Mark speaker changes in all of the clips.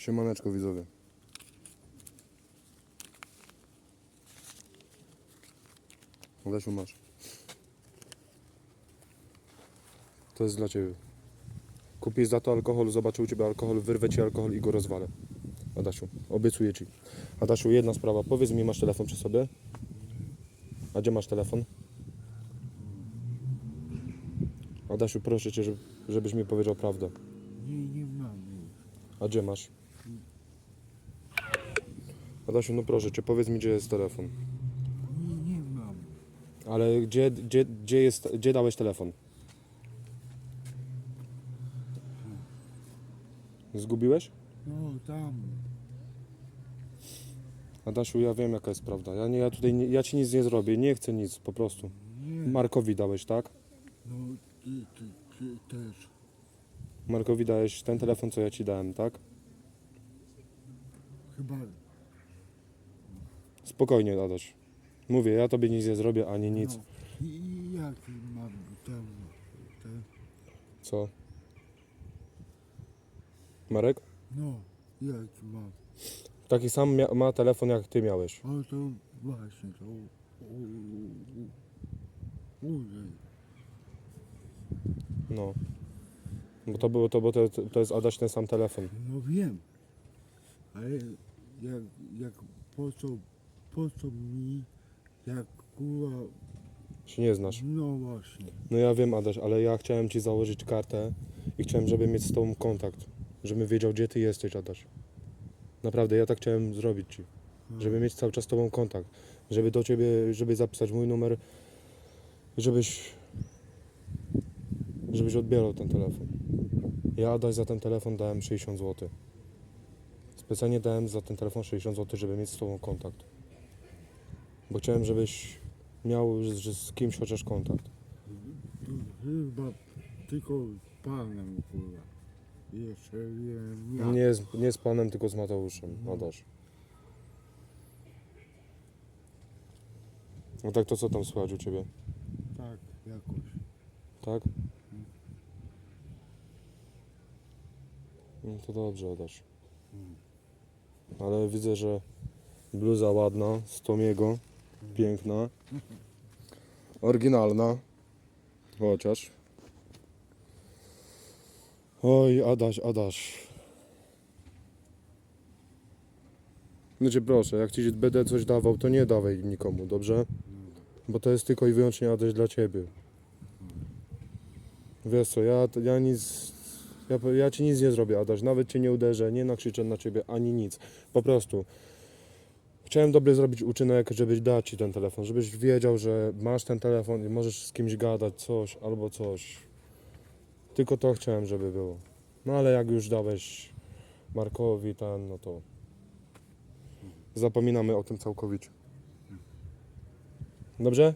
Speaker 1: Siemaneczko widzowie. Lesiu masz. To jest dla ciebie. Kupisz za to alkohol, zobaczę u ciebie alkohol, wyrwę ci alkohol i go rozwalę. Adasiu, obiecuję ci. Adasiu, jedna sprawa. Powiedz mi, masz telefon przy sobie? A gdzie masz telefon? Adasiu, proszę cię, żeby- żebyś mi powiedział prawdę.
Speaker 2: Nie, nie mam.
Speaker 1: A gdzie masz? Adasiu, no proszę cię, powiedz mi, gdzie jest telefon.
Speaker 2: Nie, nie mam.
Speaker 1: Ale gdzie, gdzie, gdzie, jest, gdzie dałeś telefon? Zgubiłeś?
Speaker 2: No tam.
Speaker 1: Adasiu, ja wiem jaka jest prawda. Ja, nie, ja tutaj nie, ja ci nic nie zrobię, nie chcę nic, po prostu.
Speaker 2: Nie.
Speaker 1: Markowi dałeś, tak?
Speaker 2: No ty, ty, ty też.
Speaker 1: Markowi dałeś ten telefon, co ja ci dałem, tak?
Speaker 2: Chyba.
Speaker 1: Spokojnie, Adaś. Mówię, ja tobie nic nie zrobię, ani nic.
Speaker 2: No. I jaki mam ten, ten.
Speaker 1: Co? Marek?
Speaker 2: No, jaki mam.
Speaker 1: Taki sam mia- ma telefon, jak ty miałeś.
Speaker 2: O to właśnie to. U, u, u, ujej.
Speaker 1: No. Bo to było to, bo to, to jest Adaś ten sam telefon.
Speaker 2: No wiem. Ale jak, jak po co, po co mi, jak kurwa,
Speaker 1: Się nie znasz.
Speaker 2: no właśnie.
Speaker 1: No ja wiem, Adaś, ale ja chciałem ci założyć kartę i chciałem, żeby mieć z tobą kontakt. Żebym wiedział, gdzie ty jesteś, Adaś. Naprawdę, ja tak chciałem zrobić ci. Żeby mieć cały czas z tobą kontakt. Żeby do ciebie, żeby zapisać mój numer. Żebyś... Żebyś odbierał ten telefon. Ja, Adaś, za ten telefon dałem 60 zł. Specjalnie dałem za ten telefon 60 zł, żeby mieć z tobą kontakt. Bo chciałem, żebyś miał z, z- kimś chociaż kontakt.
Speaker 2: Chyba tylko z panem kurwa. Jeszcze wiem jak.
Speaker 1: Nie z, nie z panem, tylko z Mateuszem, Adaś. No tak, to co tam słychać u ciebie?
Speaker 2: Tak, jakoś.
Speaker 1: Tak? No to dobrze, Adaś. Ale widzę, że bluza ładna, z Tomiego, piękna, oryginalna, chociaż. Oj, Adaś, Adaś. No cię proszę, jak ci będę coś dawał, to nie dawaj nikomu, dobrze? Bo to jest tylko i wyłącznie Adaś dla ciebie. Wiesz co, ja, ja nic, ja, ja ci nic nie zrobię, Adaś, nawet cię nie uderzę, nie nakrzyczę na ciebie, ani nic. Po prostu. Chciałem dobry zrobić uczynek, żebyś dać ci ten telefon, żebyś wiedział, że masz ten telefon i możesz z kimś gadać, coś albo coś. Tylko to chciałem, żeby było. No ale jak już dałeś Markowi ten, no to zapominamy o tym całkowicie. Dobrze?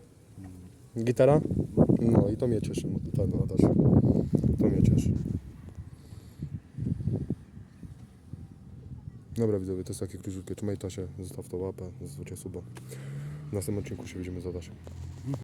Speaker 1: Gitara? No i to mnie cieszy. To mnie cieszy. Dobra widzowie, to jest takie króciutkie. Trzymaj się, zostaw to łapę, zostawcie suba. W następnym odcinku się widzimy z Adasiem.